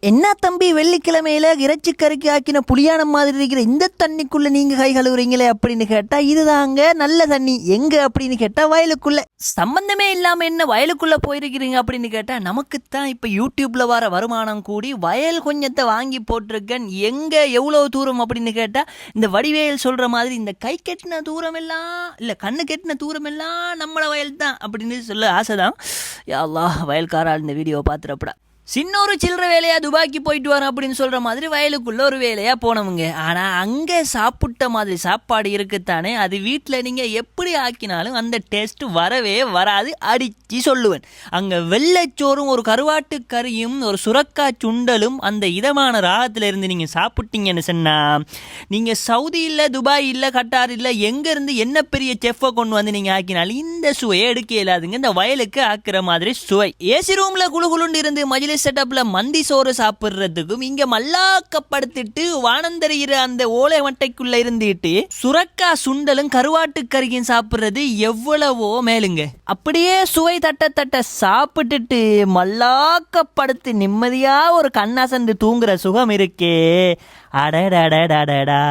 என்ன தம்பி வெள்ளிக்கிழமையில இறைச்சி கறிக்கு ஆக்கின புளியானம் மாதிரி இருக்கிற இந்த தண்ணிக்குள்ள நீங்க கை கழுவுறீங்களே அப்படின்னு கேட்டா இதுதாங்க நல்ல தண்ணி. எங்க? அப்படின்னு கேட்டா வயலுக்குள்ள. சம்பந்தமே இல்லாம என்ன வயலுக்குள்ள போயிருக்கிறீங்க அப்படின்னு கேட்டா நமக்குத்தான் இப்ப யூடியூப்ல வர வருமானம் கூடி வயல் கொஞ்சத்தை வாங்கி போட்டிருக்கேன். எங்க எவ்வளவு தூரம்? அப்படின்னு கேட்டா இந்த வடிவேல் சொல்ற மாதிரி இந்த கை கெட்டின தூரம் எல்லாம் இல்ல கண்ணு கெட்டின தூரம் எல்லாம் நம்மள வயல் தான். அப்படின்னு சொல்ல ஆசைதான். யா வயல்காரா இந்த வீடியோ பார்த்துறப்படா. சின்ன ஒரு சில்லற வேலையா துபாய்க்கு போயிட்டு வரோம் அப்படின்னு சொல்ற மாதிரி வயலுக்குள்ள ஒரு வேலையா போனவங்க. ஆனா அங்க சாப்பிட்ட மாதிரி சாப்பாடு இருக்குத்தானே? அது வீட்டில் நீங்க எப்படி ஆக்கினாலும் அந்த டேஸ்ட் வரவே வராது அடிச்சு சொல்லுவேன். அங்க வெள்ளைச்சோறும் ஒரு கருவாட்டு கறியும் ஒரு சுரக்கா சுண்டலும் அந்த இதமான ராகத்துல இருந்து நீங்க சாப்பிட்டீங்கன்னு சொன்னா நீங்க சவுதி இல்ல துபாய் இல்ல கட்டார் இல்ல எங்க இருந்து என்ன பெரிய செஃப்பை கொண்டு வந்து நீங்க ஆக்கினாலும் இந்த சுவையை எடுக்க இயலாதுங்க. இந்த வயலுக்கு ஆக்குற மாதிரி சுவை. ஏசி ரூம்ல குளு குளுன்னு இருந்து மஜிலிஸ் செட்டப்ல மந்தி சோறு சாப்பிடுறதுக்கும் இங்க மல்லாக்கப்படுத்திட்டு வானந்தரிகிற அந்த ஓலை மட்டைக்குள்ள இருந்துட்டு சுரக்கா சுண்டலும் கருவாட்டு கறியும் சாப்பிடுறது எவ்வளவோ மேலுங்க. அப்படியே சுவை தட்ட தட்ட சாப்பிட்டுட்டு மல்லாக்கப்படுத்தி நிம்மதியா ஒரு கண்ணாசந்து தூங்குற சுகம் இருக்கே. அடடடடடடா